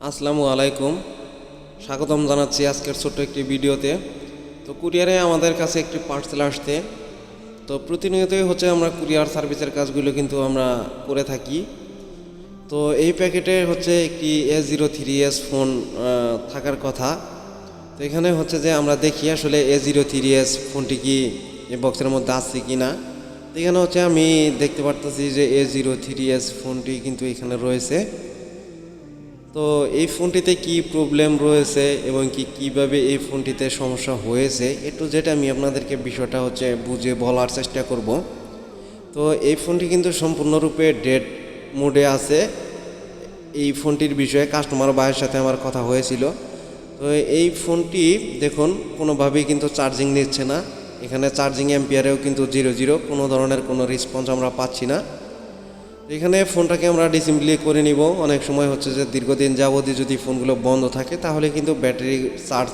আসসালামু আলাইকুম। স্বাগতম জানাচ্ছি আজকের ছোট্ট একটি ভিডিওতে। তো কুরিয়ারে আমাদের কাছে একটি পার্সেল আসতে তো প্রতিনিয়তই হচ্ছে আমরা কুরিয়ার সার্ভিসের কাজগুলো কিন্তু আমরা করে থাকি। তো এই প্যাকেটে হচ্ছে একটি S zero three S phone থাকার কথা। তো এখানে হচ্ছে যে আমরা দেখি আসলে এ জিরো থ্রি এস ফোনটি কি এই বক্সের মধ্যে আছে কি না এখানে হচ্ছে আমি দেখতে পারতেছি যে এ জিরো থ্রি এস ফোনটি কিন্তু এখানে রয়েছে। তো এই ফোনটিতে কি প্রবলেম রয়েছে এবং কি কীভাবে এই ফোনটিতে সমস্যা হয়েছে? একটু যেটা আমি আপনাদেরকে বিষয়টা হচ্ছে বুঝে বলার চেষ্টা করব। তো এই ফোনটি কিন্তু সম্পূর্ণরূপে ডেড মোডে আছে। এই ফোনটির বিষয়ে কাস্টমার ভাইয়ের সাথে আমার কথা হয়েছিল। তো এই ফোনটি দেখুন, কোনোভাবেই কিন্তু চার্জিং নিচ্ছে না। এখানে চার্জিং এম্পিয়ারেও কিন্তু জিরো জিরো কোনো ধরনের কোনো রেসপন্স আমরা পাচ্ছি না। এখানে ফোনটাকে আমরা ডিসেম্বলি করে নিব। অনেক সময় হচ্ছে যে দীর্ঘদিন যাবতই যদি ফোনগুলো বন্ধ থাকে, তাহলে কিন্তু ব্যাটারি চার্জ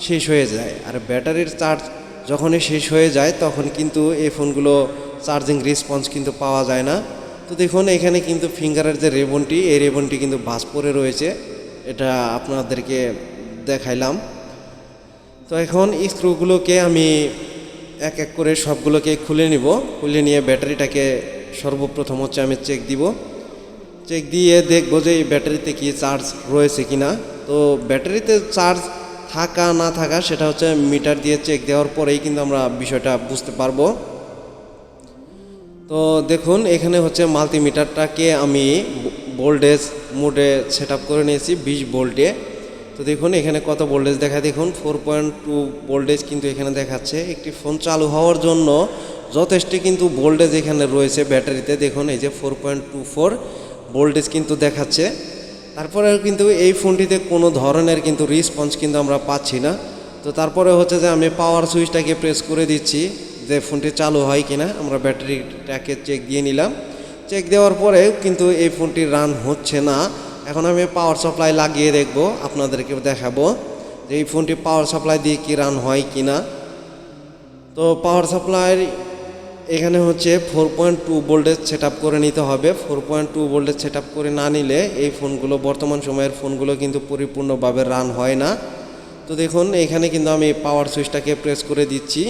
শেষ হয়ে যায়। আর ব্যাটারির চার্জ যখনই শেষ হয়ে যায়, তখন কিন্তু এই ফোনগুলো চার্জিং রেসপন্স কিন্তু পাওয়া যায় না। তো দেখুন, এখানে কিন্তু ফিঙ্গারের যে রেবনটি, এই রেবনটি কিন্তু বাস পরে রয়েছে। এটা আপনাদেরকে দেখাইলাম। তো এখন স্ক্রুগুলোকে আমি এক এক করে সবগুলোকে খুলে নিব। খুলে নিয়ে ব্যাটারিটাকে সর্বপ্রথম হচ্ছে আমি চেক দিব। চেক দিয়ে দেখব যে এই ব্যাটারিতে কি চার্জ রয়েছে কি না তো ব্যাটারিতে চার্জ থাকা না থাকা সেটা হচ্ছে মিটার দিয়ে চেক দেওয়ার পরেই কিন্তু আমরা বিষয়টা বুঝতে পারব। তো দেখুন, এখানে হচ্ছে মাল্টিমিটারটাকে আমি ভোল্টেজ মোডে সেট করে নিয়েছি, বিশ ভোল্টে। তো দেখুন, এখানে কত ভোল্টেজ দেখায়? দেখুন ফোর পয়েন্ট টু ভোল্টেজ কিন্তু এখানে দেখাচ্ছে। একটি ফোন চালু হওয়ার জন্য যথেষ্ট কিন্তু ভোল্টেজ এখানে রয়েছে ব্যাটারিতে। দেখুন, এই যে four point two four voltage কিন্তু দেখাচ্ছে। তারপরে কিন্তু এই ফোনটিতে কোনো ধরনের কিন্তু রিসপন্স কিন্তু আমরা পাচ্ছি না। তো তারপরে হচ্ছে যে আমি পাওয়ার সুইচটাকে প্রেস করে দিচ্ছি যে ফোনটি চালু হয় কিনা। আমরা ব্যাটারিটাকে চেক দিয়ে নিলাম। চেক দেওয়ার পরে কিন্তু এই ফোনটি রান হচ্ছে না। এখন আমি পাওয়ার সাপ্লাই লাগিয়ে দেখব, আপনাদেরকে দেখাবো যে এই ফোনটি পাওয়ার সাপ্লাই দিয়ে কি রান হয় কি না তো পাওয়ার সাপ্লাই এখানে হচ্ছে four point two voltage set করে নিতে হবে। Four point two voltage set করে না নিলে এই ফোনগুলো বর্তমান সময়ের ফোনগুলো কিন্তু পরিপূর্ণভাবে রান হয় না। তো দেখুন, এখানে কিন্তু আমি পাওয়ার সুইচটাকে প্রেস করে দিচ্ছি।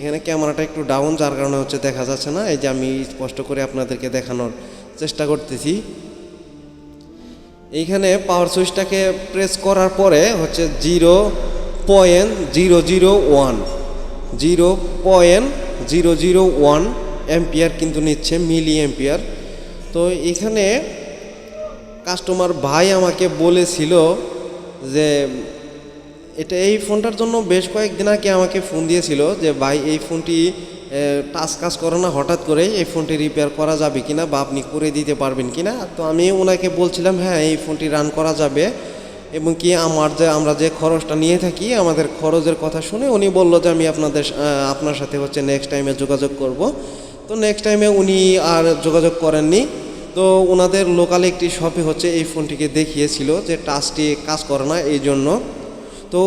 এখানে ক্যামেরাটা একটু ডাউন যার কারণে হচ্ছে দেখা যাচ্ছে না। এই যে আমি স্পষ্ট করে আপনাদেরকে দেখানোর চেষ্টা করতেছি। এইখানে পাওয়ার সুইচটাকে প্রেস করার পরে হচ্ছে zero point zero zero one zero point zero zero one ampere কিন্তু নিচ্ছে, মিলি অ্যাম্পিয়ার। তো এখানে কাস্টমার ভাই আমাকে বলেছিল যে, এটা এই ফোনটার জন্য বেশ কয়েকদিন আগে আমাকে ফোন দিয়েছিল যে, ভাই, এই ফোনটি টাচ কাজ করে না, হঠাৎ করে এই ফোনটি রিপেয়ার করা যাবে কিনা বা আপনি করে দিতে পারবেন কিনা? তো আমি ওনাকে বলছিলাম হ্যাঁ এই ফোনটি রান করা যাবে। এবং কি আমার যে, আমরা যে খরচটা নিয়ে থাকি, আমাদের খরচের কথা শুনে উনি বলল যে, আমি আপনাদের আপনার সাথে হচ্ছে নেক্সট টাইমে যোগাযোগ করব। তো নেক্সট টাইমে উনি আর যোগাযোগ করেননি। তো ওনাদের লোকাল একটি শপে হচ্ছে এই ফোনটিকে দেখিয়েছিল যে টাচটি কাজ করে না, এই জন্য। তো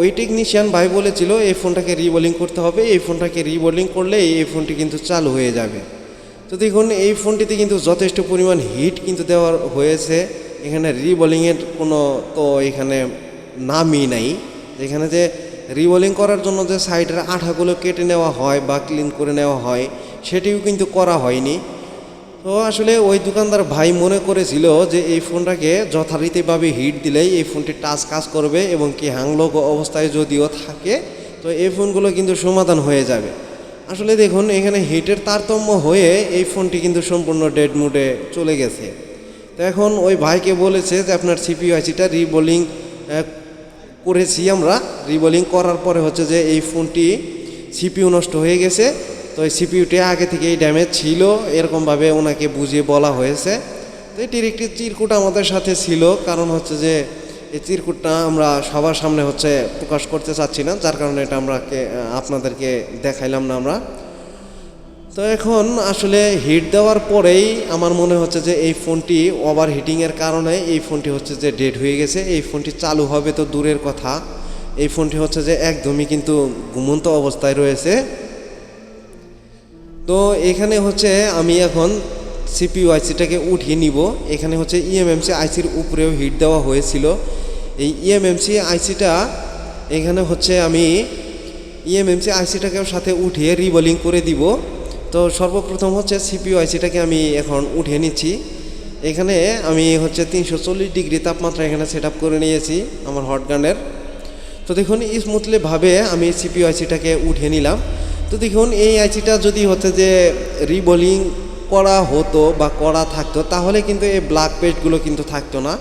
ওই টেকনিশিয়ান ভাই বলেছিল, এই ফোনটাকে রিবোলিং করতে হবে। এই ফোনটাকে রিবোলিং করলে এই ফোনটি কিন্তু চালু হয়ে যাবে। তো দেখুন, এই ফোনটিতে কিন্তু যথেষ্ট পরিমাণ হিট কিন্তু দেওয়ার হয়েছে। এখানে রিবোলিংয়ের কোনো তো এখানে নামই নাই। এখানে যে রিবোলিং করার জন্য যে সাইডের আঠাগুলো কেটে নেওয়া হয় বা ক্লিন করে নেওয়া হয়, সেটিও কিন্তু করা হয়নি। তো আসলে ওই দোকানদার ভাই মনে করেছিল যে এই ফোনটাকে যথারীতিভাবে হিট দিলেই এই ফোনটি টাচ কাজ করবে এবং কি হ্যাংলক অবস্থায় যদিও থাকে, তো এই ফোনগুলো কিন্তু সমাধান হয়ে যাবে। আসলে দেখুন, এখানে হিটের তারতম্য হয়ে এই ফোনটি কিন্তু সম্পূর্ণ ডেড মুডে চলে গেছে। তো এখন ওই ভাইকে বলেছে যে আপনার সিপিআইসিটা রিবোলিং করেছি আমরা। রিবোলিং করার পরে হচ্ছে যে এই ফোনটি সিপিইউ নষ্ট হয়ে গেছে। তো এই সিপিউটি আগে থেকেই ড্যামেজ ছিল, এরকমভাবে ওনাকে বুঝিয়ে বলা হয়েছে। তো এটির একটি চিরকুট আমাদের সাথে ছিল, কারণ হচ্ছে যে এই চিরকুটটা আমরা সবার সামনে হচ্ছে প্রকাশ করতে চাচ্ছি না যার কারণে এটা আমরাকে আপনাদেরকে দেখাইলাম না আমরা। তো এখন আসলে হিট দেওয়ার পরেই আমার মনে হচ্ছে যে এই ফোনটি ওভার হিটিংয়ের কারণে, এই ফোনটি হচ্ছে যে ডেড হয়ে গেছে, এই ফোনটি চালু হবে তো দূরের কথা। এই ফোনটি হচ্ছে যে একদমই কিন্তু ঘুমন্ত অবস্থায় রয়েছে। তো এখানে হচ্ছে আমি এখন সিপিইউ আইসিটাকে উঠিয়ে নিব। এখানে হচ্ছে E ইএমএমসি আইসির উপরেও হিট দেওয়া হয়েছিল। এই E ইএমএমসি আইসিটা এখানে হচ্ছে আমি E ইএমএমসি আইসিটাকেও সাথে উঠিয়ে রিবলিং করে দিব। তো সর্বপ্রথম হচ্ছে সিপিইউ আইসিটাকে আমি এখন উঠিয়ে নিচ্ছি। এখানে আমি হচ্ছে তিনশো চল্লিশ ডিগ্রি তাপমাত্রা এখানে সেট করে নিয়েছি আমার হট গানের তো দেখুন স্মুথলিভাবে আমি সিপিইউ আইসিটাকে নিলাম। তো দেখুন, এই আইসিটা যদি হচ্ছে যে রিবোলিং করা হতো বা করা থাকতো, তাহলে কিন্তু এই ব্ল্যাক পেস্টগুলো কিন্তু থাকতো না।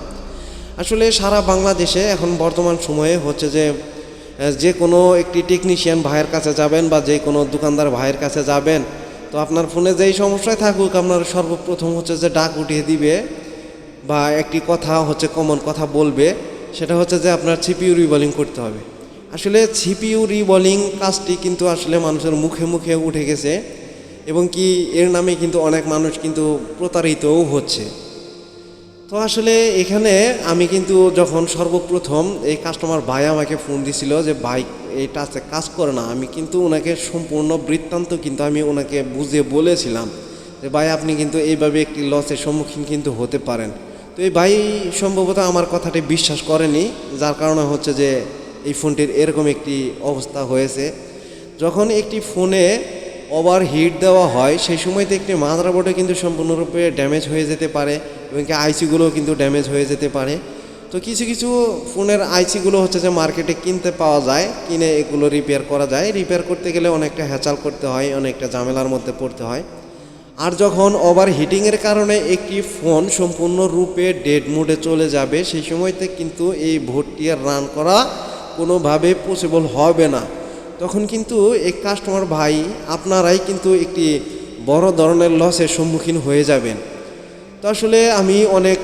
আসলে সারা বাংলাদেশে এখন বর্তমান সময়ে হচ্ছে যে যে কোনো একটি টেকনিশিয়ান ভাইয়ের কাছে যাবেন বা যে কোনো দোকানদার ভাইয়ের কাছে যাবেন তো আপনার ফোনে যেই সমস্যায় থাকুক, আপনার সর্বপ্রথম হচ্ছে যে ডাক উঠিয়ে দিবে বা একটি কথা হচ্ছে কমন কথা বলবে, সেটা হচ্ছে যে আপনার সিপিইউ রিবলিং করতে হবে। আসলে সিপিইউ রিবলিং কাজটি কিন্তু আসলে মানুষের মুখে মুখে উঠে গেছে এবং কি এর নামে কিন্তু অনেক মানুষ কিন্তু প্রতারিতও হচ্ছে। তো আসলে এখানে আমি কিন্তু যখন সর্বপ্রথম এই কাস্টমার ভাই আমাকে ফোন দিছিল যে বাইক আছে কাজ করে না। আমি কিন্তু ওনাকে সম্পূর্ণ বৃত্তান্ত কিন্তু আমি ওনাকে বুঝিয়ে বলেছিলাম যে, ভাই, আপনি কিন্তু এইভাবে একটি লসের সম্মুখীন কিন্তু হতে পারেন। তো এই ভাই সম্ভবত আমার কথাটি বিশ্বাস করেনি, যার কারণে হচ্ছে যে এই ফোনটির এরকম একটি অবস্থা হয়েছে। যখন একটি ফোনে ওভার হিট দেওয়া হয়, সেই সময়তে একটি মাদারবোর্ডে কিন্তু সম্পূর্ণরূপে ড্যামেজ হয়ে যেতে পারে। এবং আইসিগুলোও কিন্তু ড্যামেজ হয়ে যেতে পারে। তো কিছু কিছু ফোনের আইসিগুলো হচ্ছে যে মার্কেটে কিনতে পাওয়া যায়, কিনে এগুলো রিপেয়ার করা যায়। রিপেয়ার করতে গেলে অনেকটা হ্যাচাল করতে হয়, অনেকটা ঝামেলার মধ্যে পড়তে হয়। আর যখন ওভার হিটিংয়ের কারণে একটি ফোন সম্পূর্ণরূপে ডেড মোডে চলে যাবে, সেই সময়তে কিন্তু এই ভোটটি রান করা কোনোভাবে পসিবল হবে না। তখন কিন্তু এই কাস্টমার ভাই, আপনারাই কিন্তু একটি বড় ধরনের লসের সম্মুখীন হয়ে যাবেন। তো আসলে আমি অনেক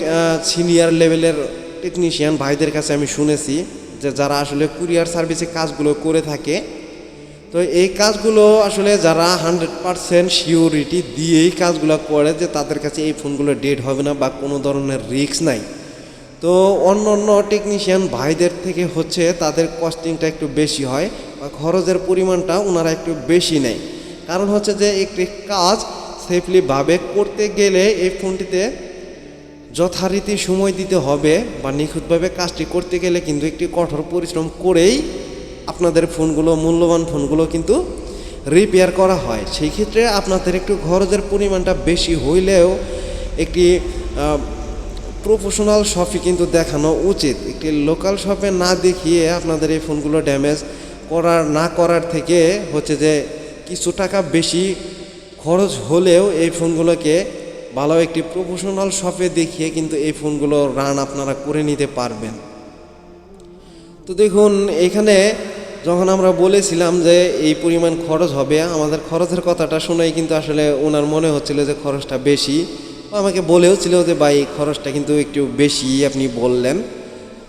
সিনিয়র লেভেলের টেকনিশিয়ান ভাইদের কাছে আমি শুনেছি যে যারা আসলে কুরিয়ার সার্ভিসে কাজগুলো করে থাকে। তো এই কাজগুলো আসলে যারা হান্ড্রেড পারসেন্ট সিওরিটি দিয়েই কাজগুলো করে যে তাদের কাছে এই ফোনগুলো ডেড হবে না বা কোনো ধরনের রিস্ক নাই। তো অন্য অন্য টেকনিশিয়ান ভাইদের থেকে হচ্ছে তাদের কস্টিংটা একটু বেশি হয় বা খরচের পরিমাণটা ওনারা একটু বেশি নেয়। কারণ হচ্ছে যে একটি কাজ সেফলিভাবে করতে গেলে এই ফোনটিতে যথারীতি সময় দিতে হবে বা নিখুঁতভাবে কাজটি করতে গেলে কিন্তু একটি কঠোর পরিশ্রম করেই আপনাদের ফোনগুলো, মূল্যবান ফোনগুলো কিন্তু রিপেয়ার করা হয়। সেই ক্ষেত্রে আপনাদের একটু খরচের পরিমাণটা বেশি হইলেও একটি প্রফেশনাল শপে কিন্তু দেখানো উচিত। একটি লোকাল শপে না দেখিয়ে আপনাদের এই ফোনগুলো ড্যামেজ করার, না করার থেকে হচ্ছে যে কিছু টাকা বেশি খরচ হলেও এই ফোনগুলোকে ভালো একটি প্রফেশনাল শপে দেখিয়ে কিন্তু এই ফোনগুলো রান আপনারা করে নিতে পারবেন। তো দেখুন, এখানে যখন আমরা বলেছিলাম যে এই পরিমাণ খরচ হবে, আমাদের খরচের কথাটা শুনেই কিন্তু আসলে ওনার মনে হচ্ছিল যে খরচটা বেশি। আমাকে বলেও ছিল যে, ভাই খরচটা কিন্তু একটু বেশি আপনি বললেন।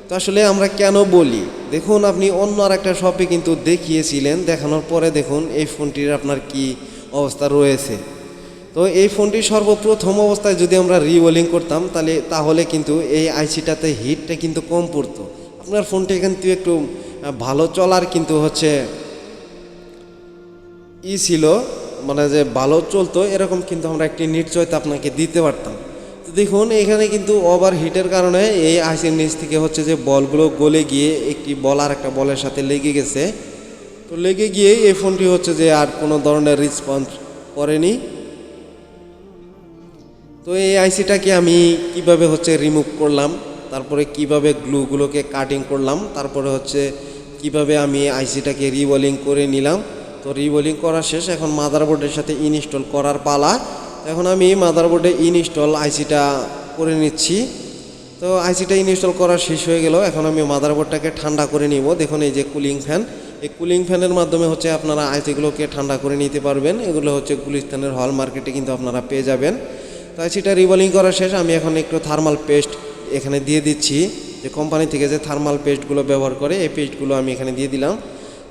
তো আসলে আমরা কেন বলি? দেখুন, আপনি অন্য আর একটা শপে কিন্তু দেখিয়েছিলেন, দেখানোর পরে দেখুন, এই ফোনটির আপনার কি অবস্থা রয়েছে। তো এই ফোনটি সর্বপ্রথম অবস্থায় যদি আমরা রিওয়েলিং করতাম, তাহলে তাহলে কিন্তু এই আইসিটাতে হিটটা কিন্তু কম পড়তো। আপনার ফোনটা কিন্তু একটু ভালো চলার কিন্তু হচ্ছে, ই ছিল মানে যে ভালো চলতো, এরকম কিন্তু আমরা একটি নিশ্চয়তা আপনাকে দিতে পারতাম। তো দেখুন, এখানে কিন্তু ওভার হিটের কারণে এই আইসির নিচ থেকে হচ্ছে যে বলগুলো গলে গিয়ে একটি বল আর একটা বলের সাথে লেগে গেছে। তো লেগে গিয়ে এই ফোনটি হচ্ছে যে আর কোনো ধরনের রেসপন্স করেনি। তো এই আইসিটাকে আমি কীভাবে হচ্ছে রিমুভ করলাম, তারপরে কীভাবে গ্লুগুলোকে কাটিং করলাম, তারপরে হচ্ছে কীভাবে আমি আইসিটাকে রিবোলিং করে নিলাম। তো রিবোলিং করা শেষ, এখন মাদারবোর্ডের সাথে ইনস্টল করার পালা। এখন আমি মাদারবোর্ডে ইনস্টল আইসিটা করে নিচ্ছি। তো আইসিটা ইনস্টল করা শেষ হয়ে গেল, এখন আমি মাদারবোর্ডটাকে ঠান্ডা করে নিব। দেখুন এই যে কুলিং ফ্যান এই কুলিং ফ্যানের মাধ্যমে হচ্ছে আপনারা আইসিগুলোকে ঠান্ডা করে নিতে পারবেন। এগুলো হচ্ছে গুলিস্তানের হল মার্কেটে কিন্তু আপনারা পেয়ে যাবেন। তো আইসিটা রিবোলিং করা শেষ। আমি এখন একটু থার্মাল পেস্ট এখানে দিয়ে দিচ্ছি। যে কোম্পানি থেকে যে থার্মাল পেস্টগুলো ব্যবহার করে, এই পেস্টগুলো আমি এখানে দিয়ে দিলাম।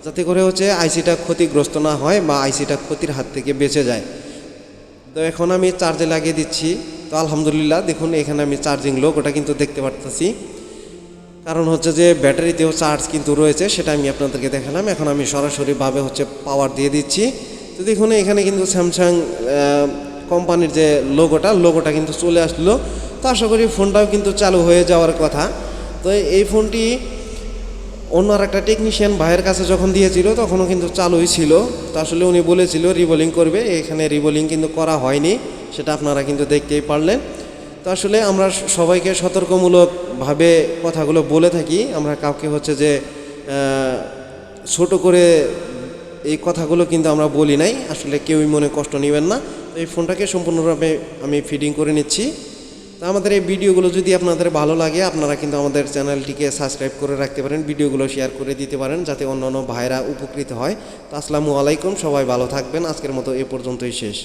যাতে করে হচ্ছে আইসিটা ক্ষতিগ্রস্ত না হয় বা আইসিটা ক্ষতির হাত থেকে বেঁচে যায়। তো এখন আমি চার্জে লাগিয়ে দিচ্ছি। তো আলহামদুলিল্লাহ, দেখুন এখানে আমি চার্জিং লোক, ওটা কিন্তু দেখতে পারতেছি। কারণ হচ্ছে যে ব্যাটারিতেও চার্জ কিন্তু রয়েছে, সেটা আমি আপনাদেরকে দেখালাম। এখন আমি সরাসরিভাবে হচ্ছে পাওয়ার দিয়ে দিচ্ছি। তো দেখুন, এখানে কিন্তু স্যামসাং কোম্পানির যে লোগোটা লোগোটা কিন্তু চলে আসলো। তো আশা করি ফোনটাও কিন্তু চালু হয়ে যাওয়ার কথা। তো এই ফোনটি অন্য আর একটা টেকনিশিয়ান ভাইয়ের কাছে যখন দিয়েছিল, তখনও কিন্তু চালুই ছিল। তো আসলে উনি বলেছিল রিবোলিং করবে। এখানে রিবোলিং কিন্তু করা হয়নি, সেটা আপনারা কিন্তু দেখতেই পারলেন। তো আসলে আমরা সবাইকে সতর্কমূলকভাবে কথাগুলো বলে থাকি। আমরা কাউকে হচ্ছে যে ছোট করে এই কথাগুলো কিন্তু আমরা বলি নাই। আসলে কেউই মনে কষ্ট নেবেন না। এই ফোনটাকে সম্পূর্ণরূপে আমি ফিডিং করে নিচ্ছি। তো আমাদের এই ভিডিওগুলো যদি আপনাদের ভালো লাগে, আপনারা কিন্তু আমাদের চ্যানেলটিকে সাবস্ক্রাইব করে রাখতে পারেন, ভিডিওগুলো শেয়ার করে দিতে পারেন, যাতে অন্য অন্য ভাইরা উপকৃত হয়। তো আসসালামু আলাইকুম, সবাই ভালো থাকবেন। আজকের মতো এ পর্যন্তই শেষ।